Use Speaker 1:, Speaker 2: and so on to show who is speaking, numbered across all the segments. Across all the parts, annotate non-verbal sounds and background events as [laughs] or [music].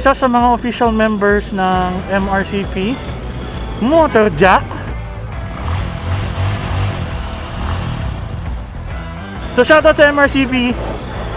Speaker 1: isa sa mga official members ng MRCP, Motor Jack. So shoutout sa MRCP.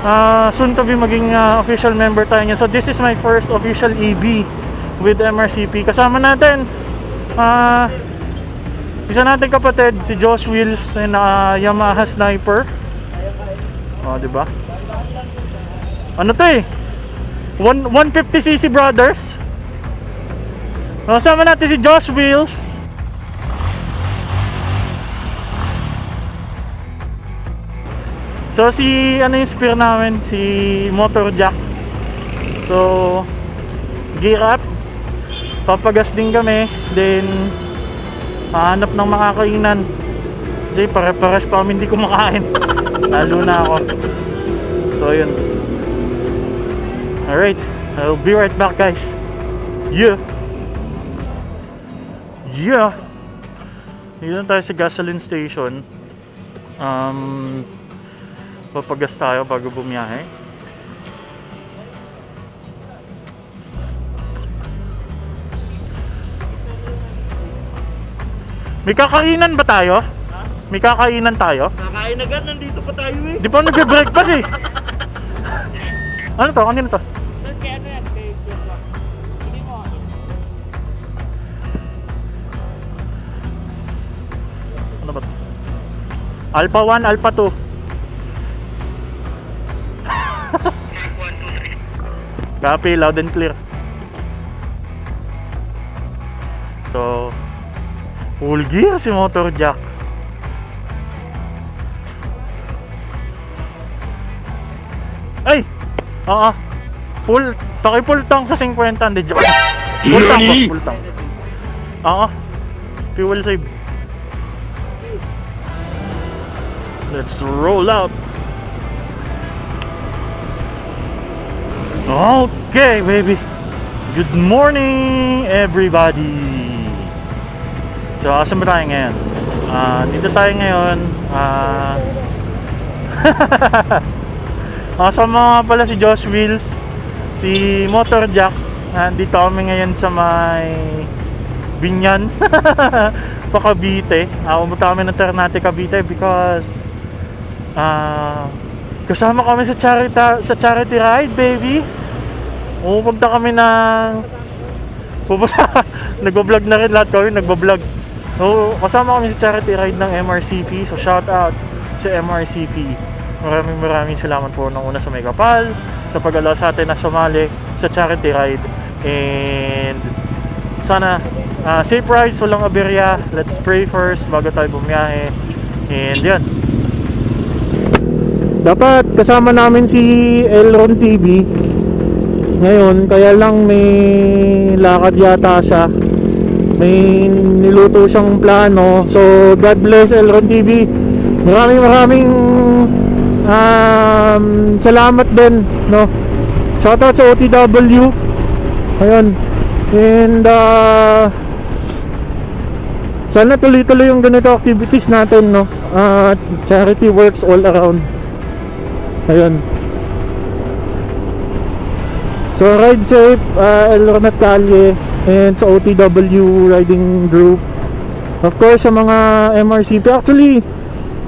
Speaker 1: Ah, soon to be maging ah, official member tayo niya. So this is my first official EB with MRCP. Kasama natin ah isa nating kapatid si Josh Wills na Yamaha Sniper. Oh, 'di ba? Ano 'to eh? One- 150cc brothers. Kasama natin si Josh Wills. So si ano yung spear namin, si Motor Jack. So gear up. Papagas din kami. Then hanap ng makakainan. Kasi pare-pares pa kami hindi kumakain. [laughs] Lalo na ako. So yun. Alright. I'll be right back guys. Yeah. Yeah. Dito tayo sa gasoline station. Um, papagas tayo bago bumiyahe. May kakainan ba tayo? May kakainan tayo?
Speaker 2: Kakain agad, nandito pa tayo eh.
Speaker 1: Di pa nagbe-breakfast eh. Ano to? Ano to? Ano ba to? Alpha 1, Alpha 2. [laughs] Copy, loud and clear. So, full gear si Motor Jack. Oo. Full, taki full tank sa 50, hindi joke. Full tank boss, full tank. Oo. Fuel save. Let's roll out. Okay, baby. Good morning, everybody. So, asan ba tayo ngayon? Ah, dito tayo ngayon. Ah, [laughs] Kasama nga pala si Josh Wills, si Motor Jack. Nandito kami ngayon sa may Binyan, [laughs] pa Cavite. Uh, umunta kami ng Ternate Cavite because ah kasama kami sa charity sa charity ride, baby. Pupunta kami ng pupunta [laughs] nagbo-vlog na rin lahat kami, nagbo-vlog. So, kasama kami sa charity ride ng MRCP. So, shout out sa MRCP. Maraming maraming salamat po nung una sa may kapal, sa pag-allow sa atin na sumali sa charity ride. And sana ah, safe rides, walang aberya. Let's pray first bago tayo bumiyahe. And yan. Dapat kasama namin si Elron TV ngayon, kaya lang may lakad yata siya. May niluto siyang plano. So, God bless Elron TV. Maraming maraming um, salamat din, no? Shoutout sa OTW. Ayun. And uh, sana tuloy-tuloy yung ganito activities natin, no? Uh, charity works all around. Ayun. So ride safe, uh, El Ronat Calle and sa OTW riding group. Of course sa mga MRCP actually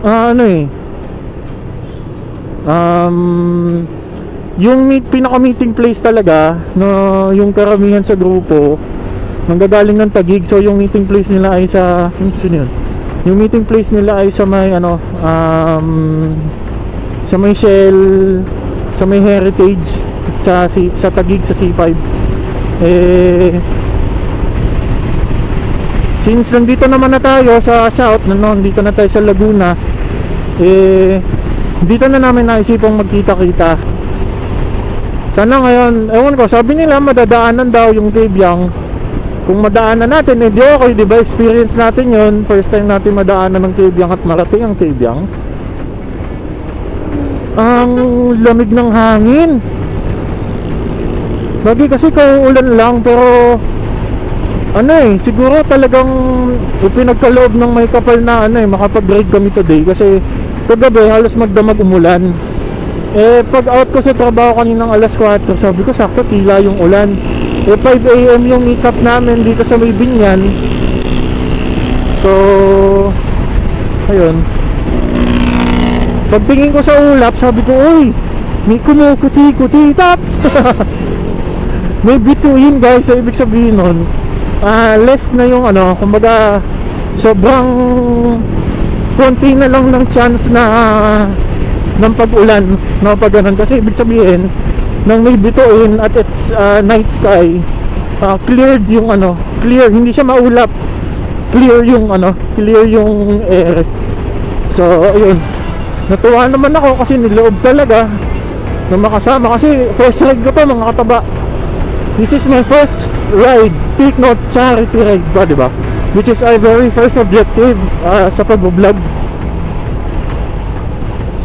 Speaker 1: ah, ano eh um, yung meet, pinaka-meeting place talaga no, yung karamihan sa grupo nanggagaling ng Tagig so yung meeting place nila ay sa ano yun? yung meeting place nila ay sa may ano um, sa may Shell sa may Heritage sa sa Tagig sa C5 eh since nandito naman na tayo sa South no, nandito na tayo sa Laguna eh dito na namin naisipang magkita-kita. Sana ngayon ewan ko sabi nila madadaanan daw yung Kebyang kung madaanan natin eh di okay di ba? Experience natin yon first time natin madaanan ng Kebyang at marating ang Kebyang ang lamig ng hangin. Lagi kasi kauulan lang pero ano eh, siguro talagang ipinagkaloob ng may kapal na ano eh, makapag-ride kami today kasi kagabi halos magdamag umulan. Eh, pag out ko sa trabaho kaninang alas 4, sabi ko sakto tila yung ulan. Eh, 5 a.m. yung meet up namin dito sa may binyan. So, ayun. Pagtingin ko sa ulap, sabi ko, Uy, may kumukuti-kuti tap. [laughs] may bituin guys, so ibig sabihin nun, ah, less na yung ano, kumbaga, sobrang konti na lang ng chance na ng pag-ulan no pag ganun. Kasi ibig sabihin nang may bituin at it's uh, night sky uh, cleared yung ano clear hindi siya maulap. Clear yung ano clear yung air. So ayun. Natuwa naman ako kasi niloob talaga na makasama kasi first ride ko to mga kataba. This is my first ride. Take note charity ride ba di ba which is our very first objective uh, sa pag-vlog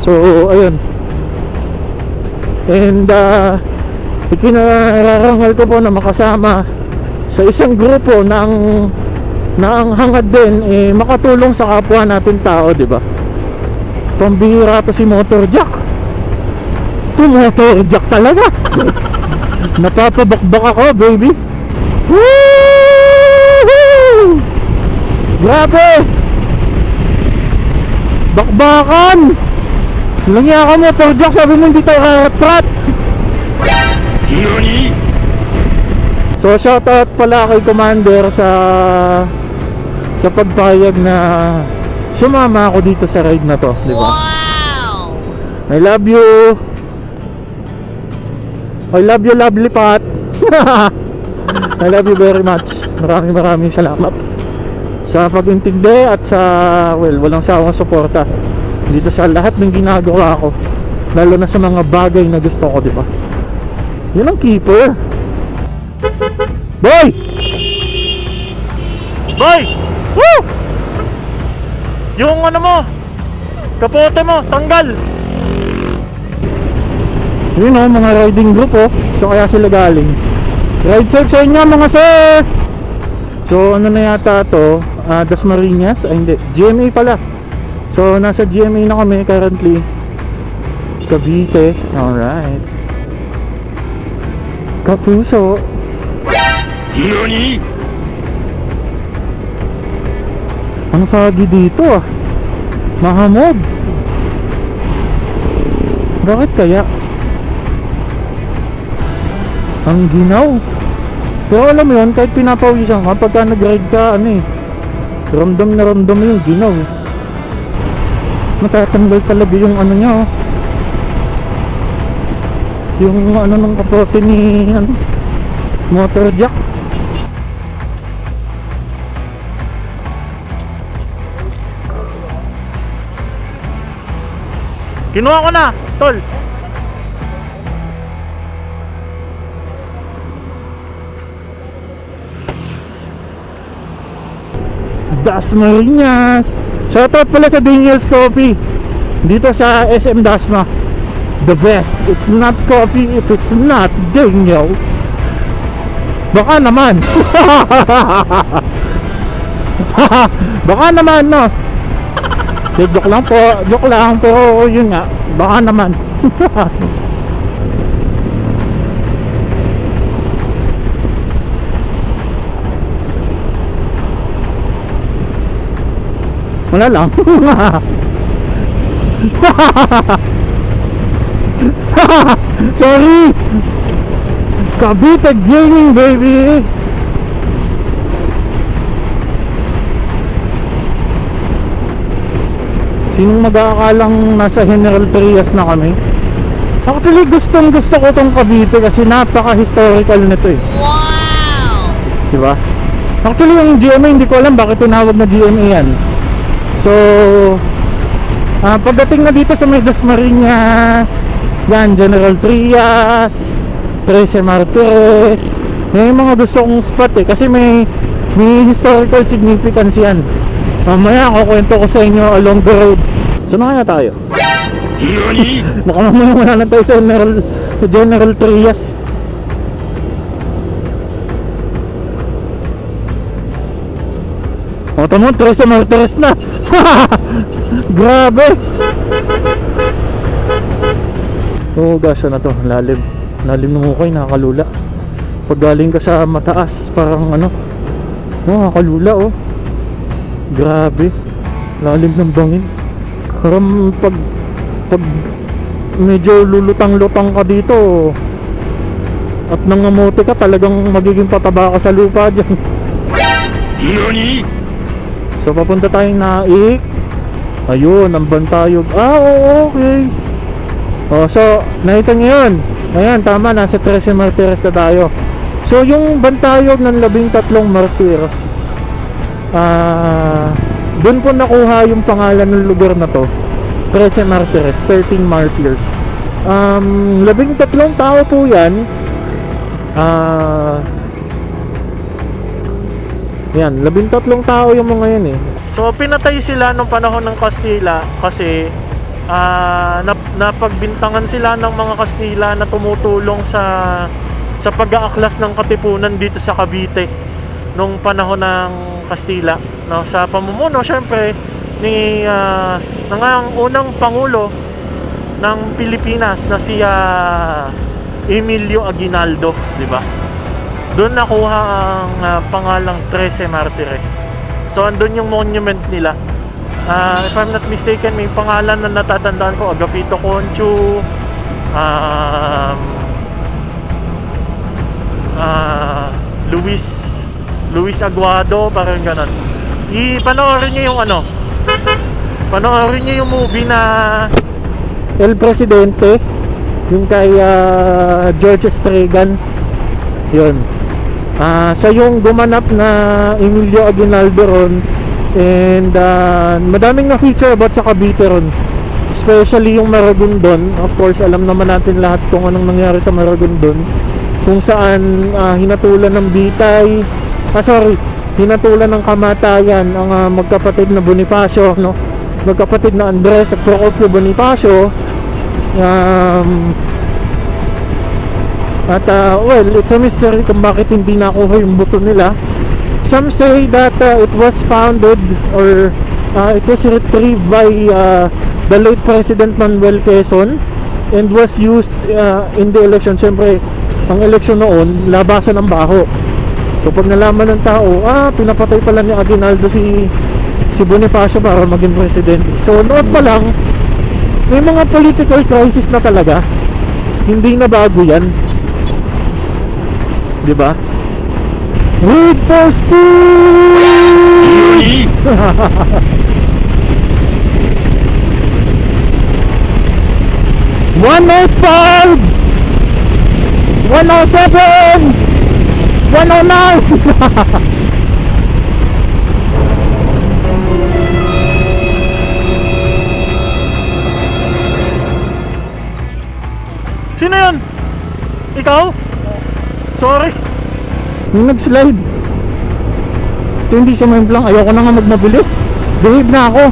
Speaker 1: So, ayun. And, uh, ikinararangal ko po na makasama sa isang grupo na ang, hangad din eh, makatulong sa kapwa natin tao, di ba? Pambihira to si Motor Jack. To Motor Jack talaga. [laughs] Napapabakbak ako, baby. Woo! Grabe! Bakbakan! Langya ka mo, Jack, sabi mo hindi tayo karatrat. So shoutout pala kay Commander sa sa pagpayag na sumama ako dito sa ride na to, di ba? I love you. I love you, lovely Pat. [laughs] I love you very much. Maraming maraming salamat sa pag-intindi at sa well, walang sawang suporta dito sa lahat ng ginagawa ko lalo na sa mga bagay na gusto ko, di ba? Yun ang keeper. Boy! Boy! Woo! Yung ano mo, kapote mo, tanggal. Yun o, mga riding group oh. So kaya sila galing. Ride safe sa inyo mga sir! So ano na yata to? Ah, Dasmariñas? Ay hindi, GMA pala. So nasa GMA na kami currently. Cavite. Alright. Kapuso. Ang foggy dito ah. Mahamog. Bakit kaya? Ang ginaw. Pero alam mo yun, kahit pinapawisan ka, pagka nag-ride ka, ano eh, ramdam na ramdam yung ginaw. Matatanggal talaga yung ano niya oh. Yung ano ng kapote ni ano, motor jack. Kinuha ko na, tol. Dasmariñas. Shoutout pala sa Daniel's Coffee. Dito sa SM Dasma. The best. It's not coffee if it's not Daniel's. Baka naman. [laughs] Baka naman, no? Joke lang po. Joke lang. Pero yun nga. Baka naman. [laughs] Wala lang. [laughs] Sorry. Cavite Gaming baby. Sinong mag-aakalang nasa General Trias na kami? Actually, gustong gusto ko tong Cavite kasi napaka-historical nito eh.
Speaker 3: Wow!
Speaker 1: Diba? Actually, yung GMA, hindi ko alam bakit tinawag na GMA yan. So, ah pagdating na dito sa may Dasmariñas, yan, General Trias, Trece Martires, yung mga gusto kong spot eh, kasi may, may historical significance yan. Mamaya, kukwento ko sa inyo along the road. So, na tayo? [laughs] Baka mamaya wala na tayo sa General, General Trias. O, tamo, Trece Martires na. [laughs] Grabe. Oo, gasyo na to. Lalim. Lalim ng hukay, nakakalula. Pag galing ka sa mataas, parang ano, oh, nakakalula oh. Grabe. Lalim ng bangin. Parang pag, pag medyo lulutang-lutang ka dito, at nangamote ka, talagang magiging pataba ka sa lupa dyan. So papunta tayong naik. Ayun, ang bantayog. Ah, oo, okay. Oh, so, nakita nyo yun. Ayan, tama, nasa 13 martires na tayo. So, yung bantayog ng labing tatlong martir, ah, dun po nakuha yung pangalan ng lugar na to. 13 martires, 13 martyrs. Um, labing tatlong tao po yan. Ah, yan, labing tatlong tao yung mga yan eh. So, pinatay sila nung panahon ng Kastila kasi ah nap- napagbintangan sila ng mga Kastila na tumutulong sa sa pag-aaklas ng katipunan dito sa Cavite nung panahon ng Kastila no sa pamumuno syempre ni ah, ng ang unang pangulo ng Pilipinas na si ah, Emilio Aguinaldo, di ba? Doon nakuha ang ah, pangalang 13 Martires. So andun yung monument nila. Ah, if I'm not mistaken, may pangalan na natatandaan ko, Agapito Conchu, um, ah, Luis Luis Aguado, parang ganon. I-panoorin niyo yung ano, panoorin niyo yung movie na El Presidente, yung kay ah, George Estragan. Yun. Ah, siya yung gumanap na Emilio Aguinaldo ron and ah, madaming na feature about sa Cavite ron. Especially yung Maragondon. Of course, alam naman natin lahat kung anong nangyari sa Maragondon. Kung saan ah, hinatulan ng bitay, ah sorry, hinatulan ng kamatayan ang ah, magkapatid na Bonifacio, no? Magkapatid na Andres at Procopio Bonifacio. Um, at uh, well, it's a mystery kung bakit hindi nakuha yung buto nila. Some say that uh, it was founded or uh, it was retrieved by uh, the late President Manuel Quezon and was used uh, in the election. Siyempre, ang election noon, labasan ng baho. So pag nalaman ng tao, ah, pinapatay pala ni Aguinaldo si si Bonifacio para maging presidente. So noon pa lang, may mga political crisis na talaga. Hindi na bago yan. 'Di ba? Wait for speed! One oh five, one oh seven, one oh nine. [laughs] Sino yun? Ikaw? Sorry. Yung nag-slide. Ito hindi siya lang. Ayoko na nga magmabilis. Behave na ako.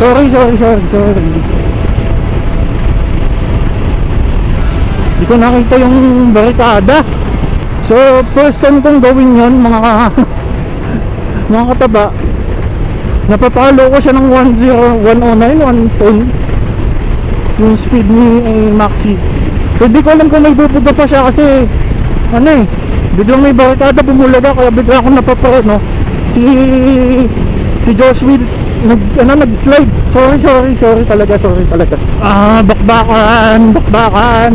Speaker 1: Sorry, sorry, sorry, sorry. Hindi ko nakita yung barikada. So, first time kong gawin yon mga [laughs] mga kataba. Napapalo ko siya ng 10, 109, 110 yung speed ni eh, Maxi. So, di ko alam kung may bubuga pa siya kasi ano eh, biglang may barikada bumulaga kaya bigla akong napaparo no si si Josh Wills nag ano nag-slide. Sorry sorry sorry talaga sorry talaga. Ah bakbakan bakbakan.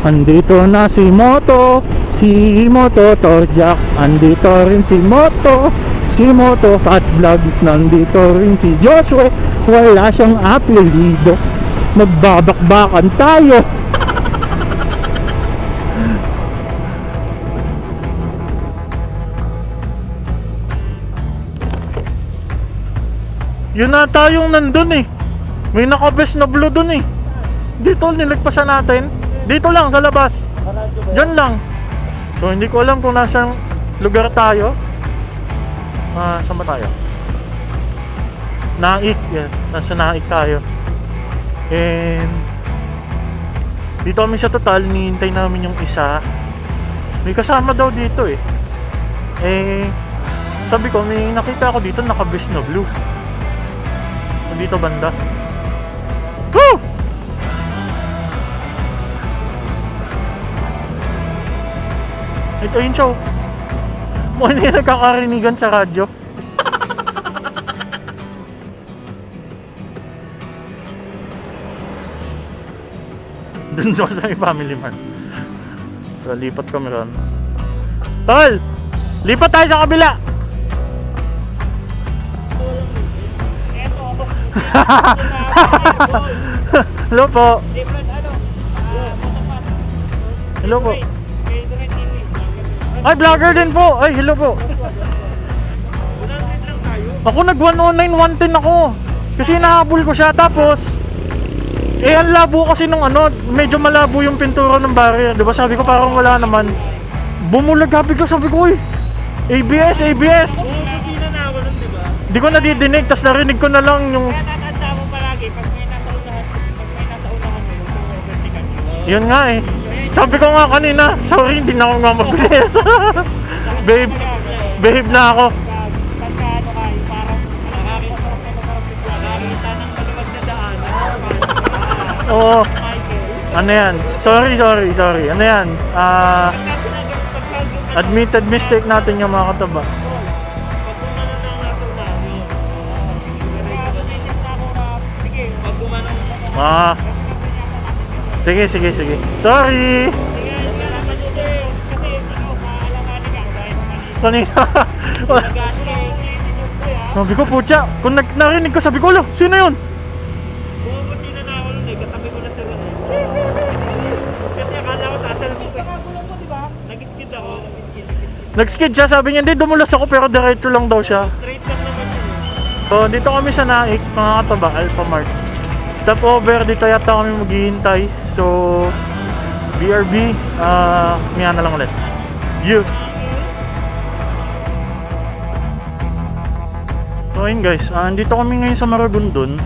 Speaker 1: Andito na si Moto si Moto Torjak andito rin si Moto si Moto Fat Vlogs nandito rin si Joshua. Wala siyang apelido magbabakbakan tayo Yun na tayong nandun eh. May nakabes na blue dun eh. Dito, nilagpasan natin. Dito lang, sa labas. Diyan lang. So, hindi ko alam kung nasang lugar tayo. Ah, saan ba tayo? Naik. Yes, nasa Naik tayo. And, dito kami sa total, nihintay namin yung isa. May kasama daw dito eh. Eh, sabi ko, may nakita ako dito, nakabes na blue dito banda. Woo! Ito yung show. Mukha na nagkakarinigan sa radyo. [laughs] Doon daw sa family man. So, lipat kami ron. Tol! Lipat tayo sa kabila! [laughs] Hello po! Hello po. Ay, vlogger din po! Ay, hello po!
Speaker 2: 100 lang tayo.
Speaker 1: Ako nag 109, 110 ako. Kasi nahabol ko siya tapos eh ang labo kasi nung ano, medyo malabo yung pintura ng barrier, 'di ba? Sabi ko parang wala naman. Bumulag habi ko, sabi ko, "Uy, ABS, ABS."
Speaker 2: Di
Speaker 1: ko nadidinig, tas narinig ko na lang yung
Speaker 2: Kaya tatanda mo palagi, pag may nasa unahan, pag may nasa unahan mo, yung overtikan mo.
Speaker 1: yun nga eh. Sabi ko nga kanina, sorry, hindi na ako nga mabilis. [laughs] babe, babe na ako.
Speaker 2: Pagka ano ka, parang nakakita ng maluwag na daan.
Speaker 1: Oo, ano yan? Sorry, sorry, sorry. Ano yan? Ah,
Speaker 2: yung-
Speaker 1: admitted mistake natin yung mga kataba. Ah. Sige, sige, sige. Sorry. Kanina. sabi ko, putya. Kung nag narinig ko, sabi ko, lo, sino yun?
Speaker 2: Bumubusina na ako nun eh, katabi ko na sila eh. Kasi akala ko sasalubong ko. Nag-skid ako.
Speaker 1: Nag-skid siya, sabi niya, hindi, dumulas ako, pero diretso lang daw siya.
Speaker 2: Straight lang naman yun eh.
Speaker 1: So, dito kami sa Naik, mga kataba, Alpha Mart. Stop over, dito yata kami maghihintay. So, BRB, ah, uh, na lang ulit. You. So ayun guys, ah, andito kami ngayon sa Maragondon.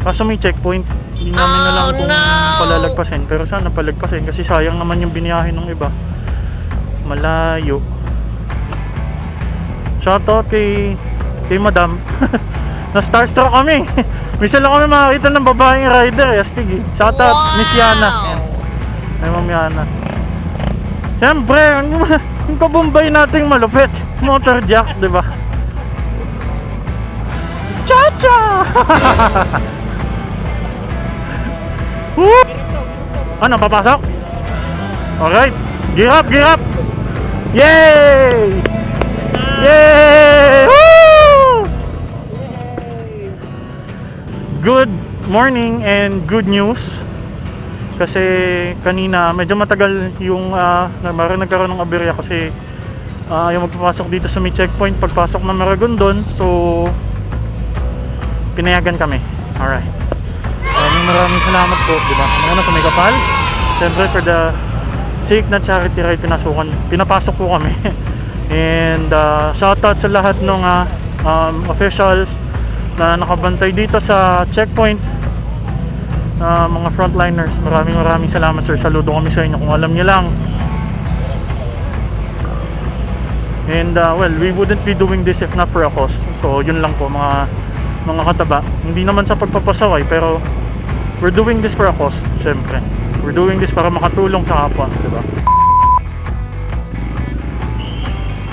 Speaker 1: Kaso may checkpoint. Hindi namin alam kung palalagpasin. Pero sana palagpasin kasi sayang naman yung biniyahin ng iba. Malayo. Shoutout kay kay Madam. [laughs] Na starstruck kami. [laughs] Misa lang kami makakita ng babaeng rider. eh, Astig eh. Shoutout Miss Yana. Ay Ma'am Yana. Siyempre, ang, [laughs] ang kabumbay nating malupit. Motor jack, di ba? Cha-cha! [laughs] Ano, papasok? Alright. Gear up, gear up! Yay! Yay! Woo! Good morning and good news. Kasi kanina medyo matagal yung uh, nagkaroon ng aberya kasi ah, yung magpapasok dito sa may checkpoint pagpasok ng Maragondon. So pinayagan kami. Alright. Maraming maraming salamat po, di ba? Ano sa may kapal? Siyempre for the sake na charity ride pinasukan, pinapasok po kami. [laughs] And uh, shoutout sa lahat ng uh, um, officials na nakabantay dito sa checkpoint. Uh, mga frontliners, maraming maraming salamat sir. Saludo kami sa inyo kung alam niyo lang. And uh, well, we wouldn't be doing this if not for a cause. So yun lang po mga mga kataba. Hindi naman sa pagpapasaway pero we're doing this for a cause, syempre. We're doing this para makatulong sa kapwa, di ba?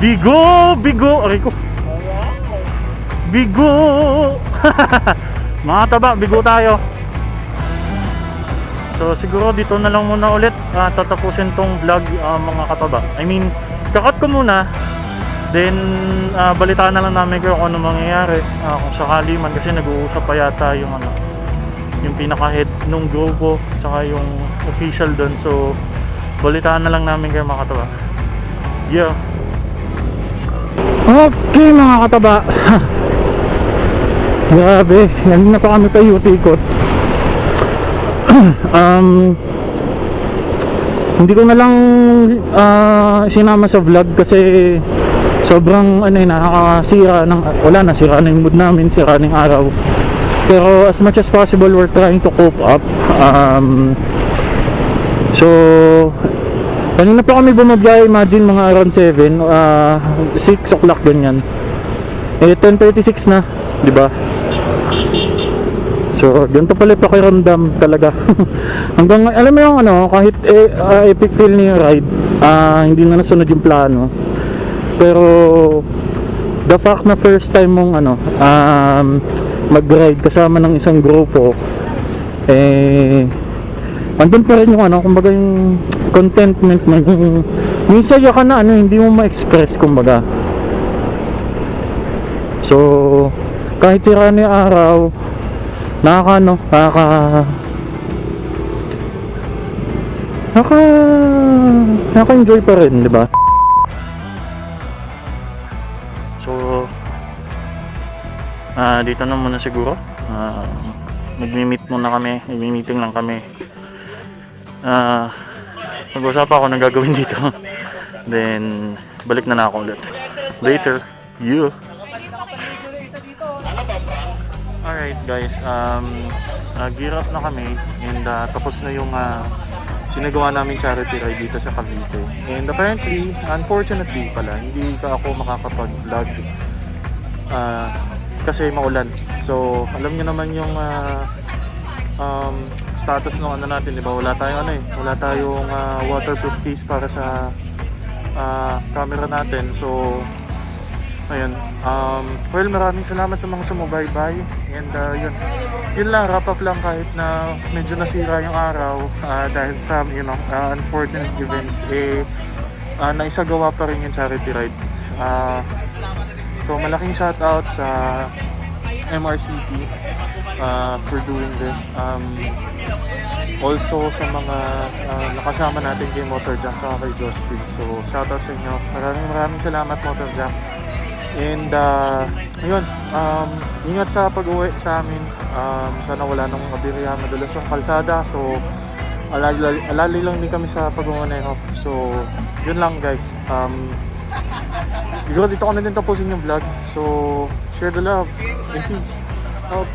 Speaker 1: Bigo! Bigo! Aray ko. Bigo! [laughs] mga taba, bigo tayo. So siguro dito na lang muna ulit ah, tatapusin tong vlog ah, mga kataba. I mean, kakat ko muna. Then ah, balitaan na lang namin kayo kung ano mangyayari ah, kung sakali man kasi nag-uusap pa yata yung ano yung pinaka-head nung grupo tsaka yung official doon. So balitaan na lang namin kayo mga kataba. Yeah. Okay mga kataba. [laughs] Grabe, yan na pa kami kay Utikot. um, hindi ko na lang ah, sinama sa vlog kasi sobrang ano yun, nakakasira ng wala na sira na yung mood namin, sira na yung araw. Pero as much as possible we're trying to cope up. Um, so kanina pa kami bumabiyay, imagine mga around 7, ah, 6 o'clock ganyan. Eh 10:36 na, 'di ba? So, ganito pala pakiramdam talaga. [laughs] Hanggang, alam mo yung ano, kahit eh, ah, epic feel yung ride, ah, hindi na nasunod yung plano. Pero the fact na first time mong ano, um, mag-ride kasama ng isang grupo eh andun pa rin yung ano, kumbaga yung contentment mo, yung, yung saya na ano, hindi mo ma-express kumbaga. So, kahit sira na yung araw, nakaka ano, nakaka nakaka nakaka-enjoy pa rin, di ba? So, ah dito na muna siguro. Ah, magmi-meet muna kami, magmi-meeting lang kami. Ah, mag-usap ako ng gagawin dito. [laughs] Then, balik na na ako ulit. Later, you. Alright guys, um, uh, gear up na kami and uh, tapos na yung uh, sinagawa namin charity ride dito sa Cavite. And apparently, unfortunately pala, hindi ka ako makakapag-vlog uh, kasi maulan. So, alam niyo naman yung uh, um, status ng ano natin, di? Wala tayong ano eh, wala tayong uh, waterproof case para sa uh, camera natin. So, ayun. Um, well, maraming salamat sa mga sumubaybay. And uh, yun, yun lang, wrap up lang kahit na medyo nasira yung araw uh, dahil sa, you know, uh, unfortunate events, eh, uh, naisagawa pa rin yung charity ride. Uh, so, malaking shout out sa MRCP uh, for doing this. Um, also sa mga uh, nakasama natin kay Motor Jack at kay Josh. So, shout out sa inyo. Maraming maraming salamat Motor Jack. And uh, ayun, um, ingat sa pag-uwi sa amin. Um, sana wala nang abirya madalas ang kalsada. So, alali, alali lang din kami sa pag-umaneho. So, yun lang guys. Um, siguro dito ko na din tapusin yung vlog. So, share the love and peace. Out.